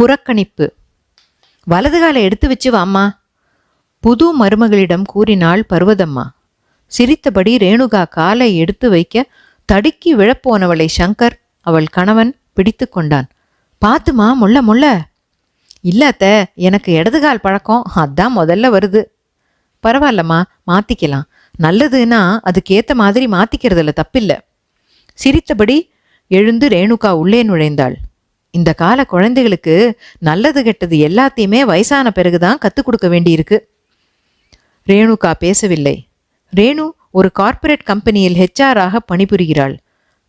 புறக்கணிப்பு. வலது காலை எடுத்து வச்சு வாம்மா புது மருமகளிடம் கூறினாள் பர்வதம்மா. சிரித்தபடி ரேணுகா காலை எடுத்து வைக்க தடுக்கி விழப்போனவளை சங்கர் அவள் கணவன் பிடித்து கொண்டான். பாத்துமா முள்ள முள்ள இல்லாத்த எனக்கு இடதுகால் பழக்கம் அதான் முதல்ல வருது. பரவாயில்லம்மா மாத்திக்கலாம். நல்லதுன்னா அதுக்கேத்த மாதிரி மாத்திக்கிறதுல தப்பில்லை. சிரித்தபடி எழுந்து ரேணுகா உள்ளே நுழைந்தாள். இந்த கால குழந்தைகளுக்கு நல்லது கெட்டது எல்லாத்தையுமே வயசான பிறகுதான் கற்றுக் கொடுக்க வேண்டியிருக்கு. ரேணுகா பேசவில்லை. ரேணு ஒரு கார்ப்பரேட் கம்பெனியில் ஹெச்ஆராக பணிபுரிகிறாள்.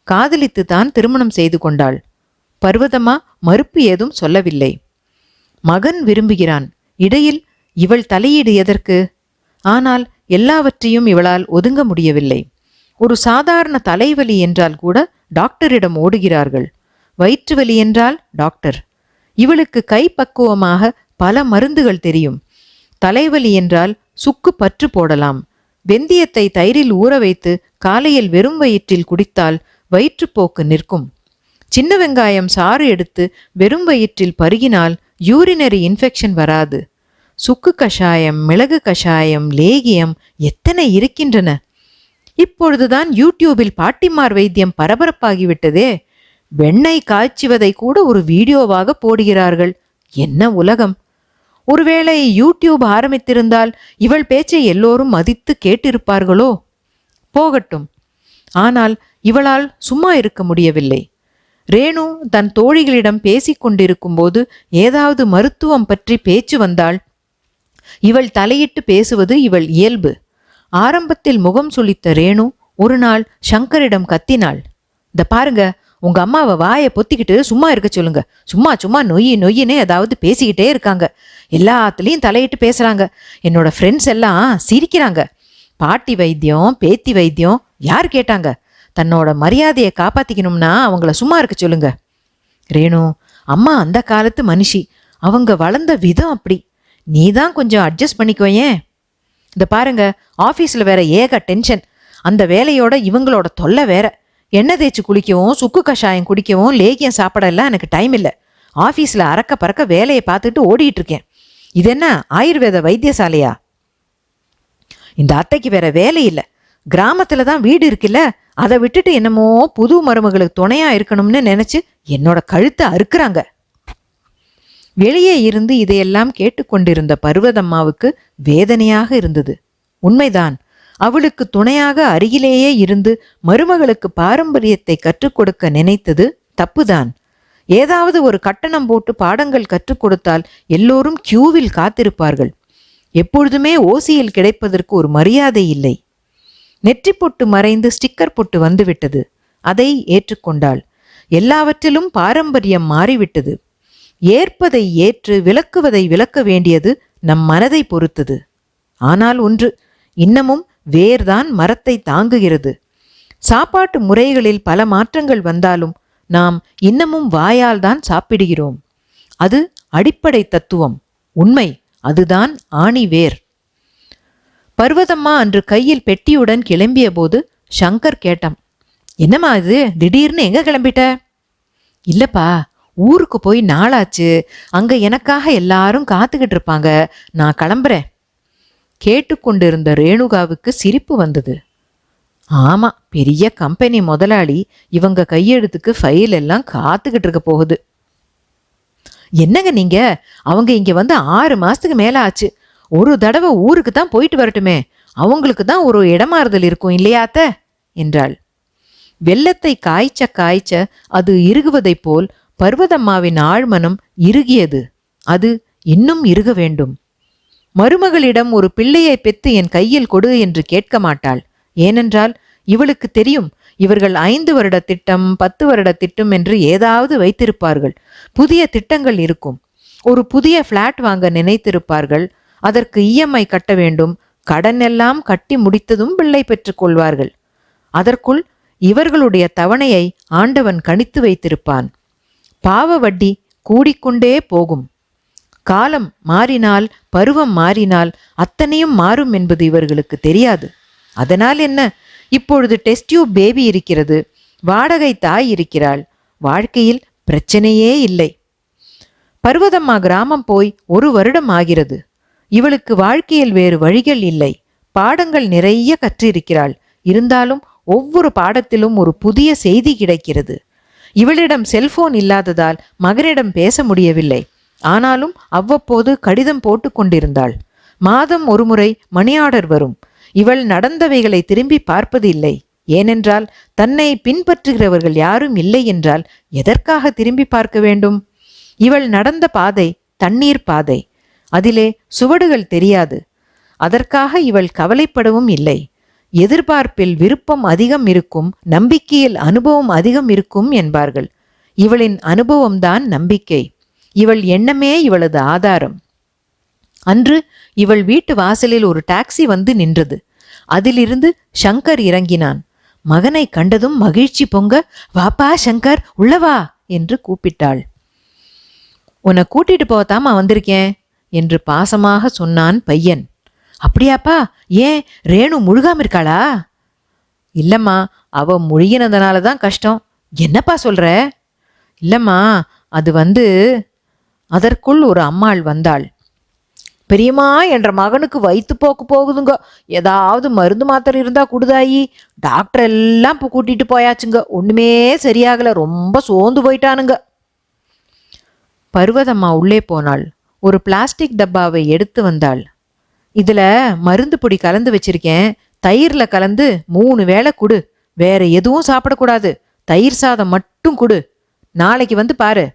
காதலித்து தான் திருமணம் செய்து கொண்டாள். பர்வதமா மறுப்பு ஏதும் சொல்லவில்லை. மகன் விரும்புகிறான். இடையில் இவள் தலையீடு எதற்கு? ஆனால் எல்லாவற்றையும் இவளால் ஒதுங்க முடியவில்லை. ஒரு சாதாரண தலைவலி என்றால் கூட டாக்டரிடம் ஓடுகிறார்கள். வயிற்று வலி என்றால் டாக்டர். இவளுக்கு கைப்பக்குவமாக பல மருந்துகள் தெரியும். தலைவலி என்றால் சுக்கு பற்று போடலாம். வெந்தயத்தை தயிரில் ஊற வைத்து காலையில் வெறும் வயிற்றில் குடித்தால் வயிற்றுப்போக்கு நிற்கும். சின்ன வெங்காயம் சாறு எடுத்து வெறும் வயிற்றில் பருகினால் யூரினரி இன்ஃபெக்ஷன் வராது. சுக்கு கஷாயம் மிளகு கஷாயம் லேகியம் எத்தனை இருக்கின்றன? இப்பொழுதுதான் யூடியூபில் பாட்டிமார் வைத்தியம் பரபரப்பாகிவிட்டதே. வெண்ணெய் காய்ச்சுவதை கூட ஒரு வீடியோவாக போடுகிறார்கள். என்ன உலகம்? ஒருவேளை யூடியூப் ஆரம்பித்திருந்தால் இவள் பேச்சை எல்லோரும் மதித்து கேட்டிருப்பார்களோ? போகட்டும். ஆனால் இவளால் சும்மா இருக்க முடியவில்லை. ரேணு தன் தோழிகளிடம் பேசிக் கொண்டிருக்கும்போது ஏதாவது மருத்துவம் பற்றி பேச்சு வந்தால் இவள் தலையிட்டு பேசுவது இவள் இயல்பு. ஆரம்பத்தில் முகம் சுளித்த ரேணு ஒரு நாள் சங்கரிடம் கத்தினாள். இந்த பாருங்க உங்க அம்மாவை வாயை பொத்திக்கிட்டு சும்மா இருக்க சொல்லுங்க. சும்மா சும்மா நொய் நொய்யின்னு ஏதாவது பேசிக்கிட்டே இருக்காங்க. எல்லாத்துலேயும் தலையிட்டு பேசுறாங்க. என்னோட ஃப்ரெண்ட்ஸ் எல்லாம் சிரிக்கிறாங்க. பாட்டி வைத்தியம் பேத்தி வைத்தியம் யார் கேட்டாங்க? தன்னோட மரியாதையை காப்பாத்திக்கணும்னா அவங்கள சும்மா இருக்க சொல்லுங்க. ரேணு அம்மா அந்த காலத்து மனுஷி. அவங்க வளர்ந்த விதம் அப்படி. நீ தான் கொஞ்சம் அட்ஜஸ்ட் பண்ணிக்குவையே இந்த பாருங்க ஆஃபீஸில் வேற ஏக டென்ஷன் அந்த வேலையோட இவங்களோட தொல்லை வேற. எண்ணெய் தேய்ச்சி குளிக்கவும் சுக்கு கஷாயம் குடிக்கவும் லேகியம் சாப்பிடலாம் எனக்கு டைம் இல்லை. ஆஃபீஸில் அறக்க பறக்க வேலையை பார்த்துட்டு ஓடிட்டு இருக்கேன். இது என்ன ஆயுர்வேத வைத்தியசாலையா? இந்த அத்தைக்கு வேற வேலை இல்லை. கிராமத்தில் தான் வீடு இருக்குல்ல அதை விட்டுட்டு என்னமோ புது மருமகளுக்கு துணையா இருக்கணும்னு நினைச்சு என்னோட கழுத்தை அறுக்குறாங்க. வெளியே இருந்து இதையெல்லாம் கேட்டுக்கொண்டிருந்த பர்வதம்மாவுக்கு வேதனையாக இருந்தது. உண்மைதான் அவளுக்கு துணையாக அருகிலேயே இருந்து மருமகளுக்கு பாரம்பரியத்தை கற்றுக் கொடுக்க நினைத்தது தப்புதான். ஏதாவது ஒரு கட்டணம் போட்டு பாடங்கள் கற்றுக் கொடுத்தால் எல்லோரும் கியூவில் காத்திருப்பார்கள். எப்பொழுதுமே ஓசியில் கிடைப்பதற்கு ஒரு மரியாதை இல்லை. நெற்றி பொட்டு மறைந்து ஸ்டிக்கர் பொட்டு வந்துவிட்டது. அதை ஏற்றுக்கொண்டாள். எல்லாவற்றிலும் பாரம்பரியம் மாறிவிட்டது. ஏற்பதை ஏற்று விளக்குவதை விளக்க வேண்டியது நம் மனதை பொறுத்தது. ஆனால் ஒன்று இன்னமும் வேர்தான் மரத்தை தாங்குகிறது. சாப்பாட்டு முறைகளில் பல மாற்றங்கள் வந்தாலும் நாம் இன்னமும் வாயால் தான் சாப்பிடுகிறோம். அது அடிப்படை தத்துவம். உண்மை அதுதான் ஆணி வேர். பர்வதம்மா அன்று கையில் பெட்டியுடன் கிளம்பிய போது சங்கர் கேட்டான் என்னம்மா இது? திடீர்னு எங்க கிளம்பிட்ட? இல்லப்பா ஊருக்கு போய் நாளாச்சு. அங்க எனக்காக எல்லாரும் காத்துக்கிட்டு இருப்பாங்க. நான் கிளம்புறேன். கேட்டுக்கொண்டிருந்த ரேணுகாவுக்கு சிரிப்பு வந்தது. ஆமா பெரிய கம்பெனி முதலாளி இவங்க கையெழுத்துக்கு ஃபைல் எல்லாம் காத்துக்கிட்டு இருக்க போகுது. என்னங்க நீங்க? அவங்க இங்க வந்து ஆறு மாசத்துக்கு மேல ஆச்சு. ஒரு தடவை ஊருக்கு தான் போயிட்டு வரட்டுமே. அவங்களுக்கு தான் ஒரு இடமாறுதல் இருக்கும் இல்லையாத்த என்றாள். வெள்ளத்தை காய்ச்ச காய்ச்ச அது இறுகுவதைப் போல் பர்வதம்மாவின் ஆழ்மனம் இறுகியது. அது இன்னும் இறுக வேண்டும். மருமகளிடம் ஒரு பிள்ளையை பெத்து என் கையில் கொடு என்று கேட்க மாட்டாள். ஏனென்றால் இவளுக்கு தெரியும் இவர்கள் ஐந்து வருட திட்டம் பத்து வருட திட்டம் என்று ஏதாவது வைத்திருப்பார்கள். புதிய திட்டங்கள் இருக்கும். ஒரு புதிய ஃப்ளாட் வாங்க நினைத்திருப்பார்கள். அதற்கு இஎம்ஐ கட்ட வேண்டும். கடன் எல்லாம் கட்டி முடித்ததும் பிள்ளை பெற்றுக் கொள்வார்கள். அதற்குள் இவர்களுடைய தவணையை ஆண்டவன் கணித்து வைத்திருப்பான். பாவ வட்டி கூடிக்கொண்டே போகும். காலம் மாறினால் பருவம் மாறினால் அத்தனையும் மாறும் என்பது இவர்களுக்கு தெரியாது. அதனால் என்ன? இப்பொழுது டெஸ்டியூ பேபி இருக்கிறது வாடகை தாய் இருக்கிறாள் வாழ்க்கையில் பிரச்சனையே இல்லை. பர்வதம்மா கிராமம் போய் ஒரு வருடம் ஆகிறது. இவளுக்கு வாழ்க்கையில் வேறு வழிகள் இல்லை. பாடங்கள் நிறைய கற்றிருக்கிறாள். இருந்தாலும் ஒவ்வொரு பாடத்திலும் ஒரு புதிய செய்தி கிடைக்கிறது. இவளிடம் செல்போன் இல்லாததால் மகனிடம் பேச முடியவில்லை. ஆனாலும் அவ்வப்போது கடிதம் போட்டு கொண்டிருந்தாள். மாதம் ஒருமுறை மணி ஆர்டர் வரும். இவள் நடந்தவைகளை திரும்பி பார்ப்பது இல்லை ஏனென்றால் தன்னை பின்பற்றுகிறவர்கள் யாரும் இல்லை என்றால் எதற்காக திரும்பி பார்க்க வேண்டும்? இவள் நடந்த பாதை தண்ணீர் பாதை. அதிலே சுவடுகள் தெரியாது. அதற்காக இவள் கவலைப்படவும் இல்லை. எதிர்பார்ப்பில் விருப்பம் அதிகம் இருக்கும் நம்பிக்கையில் அனுபவம் அதிகம் இருக்கும் என்பார்கள். இவளின் அனுபவம்தான் நம்பிக்கை. இவள் எண்ணமே இவளது ஆதாரம். அன்று இவள் வீட்டு வாசலில் ஒரு டாக்ஸி வந்து நின்றது. அதிலிருந்து சங்கர் இறங்கினான். மகனை கண்டதும் மகிழ்ச்சி பொங்க வாப்பா சங்கர் உள்ளவா என்று கூப்பிட்டாள். உன்னை கூட்டிட்டு போகத்தாமா வந்திருக்கேன் என்று பாசமாக சொன்னான் பையன். அப்படியாப்பா ஏன்? ரேணு முழுகாம இருக்காளா? இல்லம்மா அவ முழுகினதுனால தான் கஷ்டம். என்னப்பா சொல்ற? இல்லம்மா அது வந்து அதற்குள் ஒரு அம்மாள் வந்தாள். பெரியம்மா என்ற மகனுக்கு வயிற்று போக்கு போகுதுங்க. ஏதாவது மருந்து மாத்திரை இருந்தா குடுதாயி. டாக்டர் எல்லாம் இப்போ கூட்டிட்டு போயாச்சுங்க. ஒண்ணுமே சரியாகல. ரொம்ப சோர்ந்து போயிட்டானுங்க. பர்வதம்மா உள்ளே போனாள். ஒரு பிளாஸ்டிக் டப்பாவை எடுத்து வந்தாள். இதுல மருந்து பொடி கலந்து வச்சிருக்கேன். தயிரில் கலந்து மூணு வேளை கொடு. வேற எதுவும் சாப்பிடக்கூடாது. தயிர் சாதம் மட்டும் கொடு. நாளைக்கு வந்து பாரு.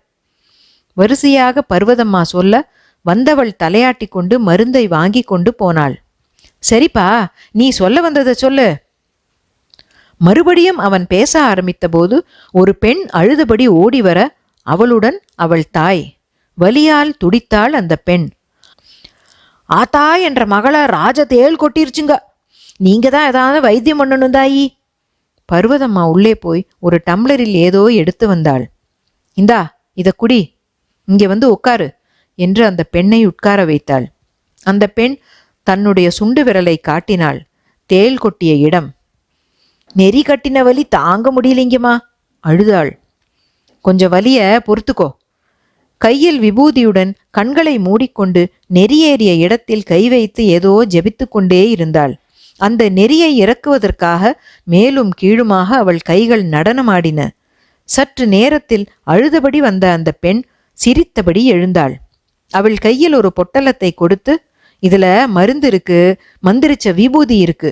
வரிசையாக பர்வதம்மா சொல்ல வந்தவள் தலையாட்டி கொண்டு மருந்தை வாங்கி கொண்டு போனாள். சரிப்பா நீ சொல்ல வந்ததை சொல்லு. மறுபடியும் அவன் பேச ஆரம்பித்தபோது ஒரு பெண் அழுதபடி ஓடி வர அவளுடன் அவள் தாய் வலியால் துடித்தாள் அந்த பெண். ஆத்தா என்ற மகளை ராஜ தேள் கொட்டிருச்சுங்க. நீங்க தான் ஏதாவது வைத்தியம் பண்ணணும் தாயி. பர்வதம்மா உள்ளே போய் ஒரு டம்ளரில் ஏதோ எடுத்து வந்தாள். இந்தா இத குடி. இங்கே வந்து உட்காரு என்று அந்த பெண்ணை உட்கார வைத்தாள். அந்த பெண் தன்னுடைய சுண்டு விரலை காட்டினாள். தேள் கொட்டிய இடம். நெறி கட்டின வலி தாங்க முடியலைங்கம்மா அழுதாள். கொஞ்சம் வலிய பொறுத்துக்கோ. கையில் விபூதியுடன் கண்களை மூடிக்கொண்டு நெறியேறிய இடத்தில் கை வைத்து ஏதோ ஜெபித்து கொண்டே இருந்தாள். அந்த நெறியை இறக்குவதற்காக மேலும் கீழுமாக அவள் கைகள் நடனமாடின. சற்று நேரத்தில் அழுதபடி வந்த அந்த பெண் சிரித்தபடி எழுந்தாள். அவள் கையில் ஒரு பொட்டலத்தை கொடுத்து இதுல மருந்து இருக்கு மந்திரிச்ச விபூதி இருக்கு.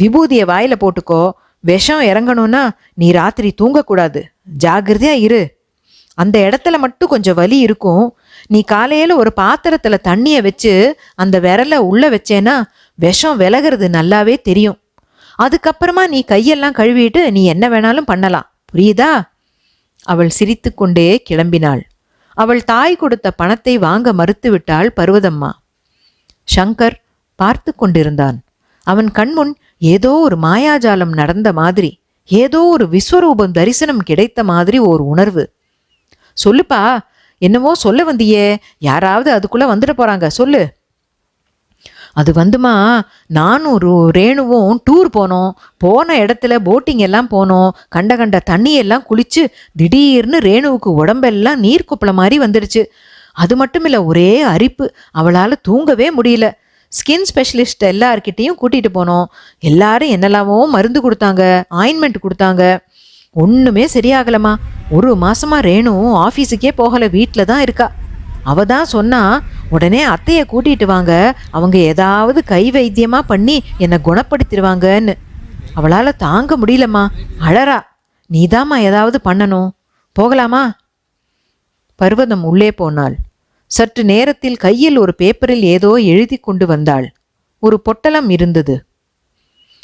விபூதிய வாயில போட்டுக்கோ. விஷம் இறங்கணும்னா நீ ராத்திரி தூங்கக்கூடாது. ஜாகிரதையா இரு. அந்த இடத்துல மட்டும் கொஞ்சம் வலி இருக்கும். நீ காலையில ஒரு பாத்திரத்துல தண்ணிய வச்சு அந்த விரலை உள்ள வச்சேன்னா விஷம் விலகிறது நல்லாவே தெரியும். அதுக்கப்புறமா நீ கையெல்லாம் கழுவிட்டு நீ என்ன வேணாலும் பண்ணலாம். புரியுதா? அவள் சிரித்து கொண்டே கிளம்பினாள். அவள் தாய் கொடுத்த பணத்தை வாங்க மறுத்துவிட்டாள் பருவதம்மா. சங்கர் பார்த்து கொண்டிருந்தான். அவன் கண்முன் ஏதோ ஒரு மாயாஜாலம் நடந்த மாதிரி ஏதோ ஒரு விஸ்வரூபம் தரிசனம் கிடைத்த மாதிரி ஒரு உணர்வு. சொல்லுப்பா என்னவோ சொல்ல வந்தியே யாராவது அதுக்குள்ள வந்துட போறாங்க சொல்லு. அது வந்துமா நானும் ஒரு ரேணுவும் டூர் போனோம். போன இடத்துல போட்டிங் எல்லாம் போனோம். கண்ட கண்ட தண்ணியெல்லாம் குளிச்சு திடீர்னு ரேணுவுக்கு உடம்பெல்லாம் நீர் கொப்பள மாதிரி வந்துடுச்சு. அது மட்டும் இல்லை ஒரே அரிப்பு. அவளால் தூங்கவே முடியல. ஸ்கின் ஸ்பெஷலிஸ்ட் எல்லார்கிட்டேயும் கூட்டிகிட்டு போனோம். எல்லாரும் என்னெல்லாமோ மருந்து கொடுத்தாங்க ஆயின்மெண்ட் கொடுத்தாங்க. ஒன்றுமே சரியாகலம்மா ஒரு மாசமா ரேணு ஆஃபீஸுக்கே போகலை வீட்டில் தான் இருக்கா. அவ தான் சொன்னா உடனே அத்தையை கூட்டிட்டு வாங்க. அவங்க ஏதாவது கை வைத்தியமா பண்ணி என்னை குணப்படுத்திடுவாங்கன்னு அவளால தாங்க முடியலம்மா. அழறா. நீதாம்மா ஏதாவது பண்ணணும். போகலாமா? பர்வதம் உள்ளே போனாள். சற்று நேரத்தில் கையில் ஒரு பேப்பரில் ஏதோ எழுதி கொண்டு வந்தாள். ஒரு பொட்டலம் இருந்தது.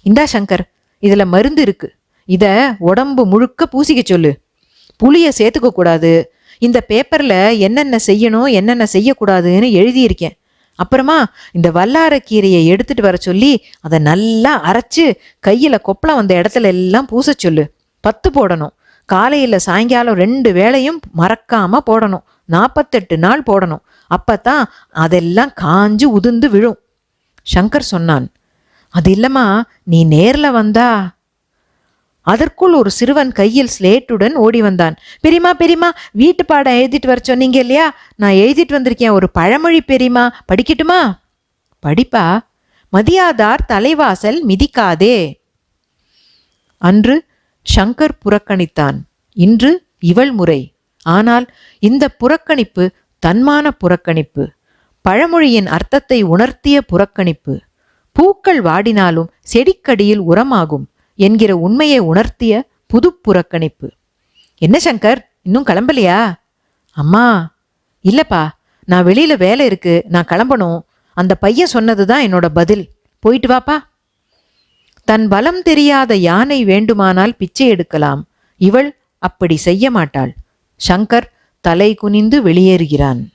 இந்தா சங்கர் இதுல மருந்து இருக்கு. இத உடம்பு முழுக்க பூசிக்க சொல்லு. புளிய சேர்த்துக்க கூடாது. இந்த பேப்பரில் என்னென்ன செய்யணும் என்னென்ன செய்யக்கூடாதுன்னு எழுதியிருக்கேன். அப்புறமா இந்த வல்லாரக்கீரையை எடுத்துட்டு வர சொல்லி அதை நல்லா அரைச்சு கையில் கொப்பளம் வந்த இடத்துல எல்லாம் பூச சொல்லு. பத்து போடணும். காலையில் சாயங்காலம் ரெண்டு வேளையும் மறக்காமல் போடணும். நாற்பத்தெட்டு நாள் போடணும். அப்போ தான் அதெல்லாம் காஞ்சு உதிர்ந்து விழும். சங்கர் சொன்னான் அது இல்லைம்மா நீ நேரில் வந்தா அதற்குள் ஒரு சிறுவன் கையில் ஸ்லேட்டுடன் ஓடி வந்தான். பெரியமா பெரியமா வீட்டு பாடம் எழுதிட்டு வர சொன்னீங்க இல்லையா? நான் எழுதிட்டு வந்திருக்கேன். ஒரு பழமொழி பெரியமா படிக்கட்டுமா? படிப்பா. மதியாதார் தலைவாசல் மிதிக்காதே. அன்று ஷங்கர் புறக்கணித்தான். இன்று இவள் முறை. ஆனால் இந்த புறக்கணிப்பு தன்மான புறக்கணிப்பு. பழமொழியின் அர்த்தத்தை உணர்த்திய புறக்கணிப்பு. பூக்கள் வாடினாலும் செடிக்கடியில் உரமாகும். என்கிற உண்மையை உணர்த்திய புது புறக்கணிப்பு என்ன சங்கர்? இன்னும் கிளம்பலையா? அம்மா இல்லப்பா. நான் வெளியில வேலை இருக்கு. நான் கிளம்பணும். அந்த பையன் சொன்னதுதான் என்னோட பதில். போயிட்டு வாப்பா. தன் பலம் தெரியாத யானை வேண்டுமானால் பிச்சை எடுக்கலாம். இவள் அப்படி செய்ய மாட்டாள். சங்கர் தலை குனிந்து வெளியேறுகிறான்.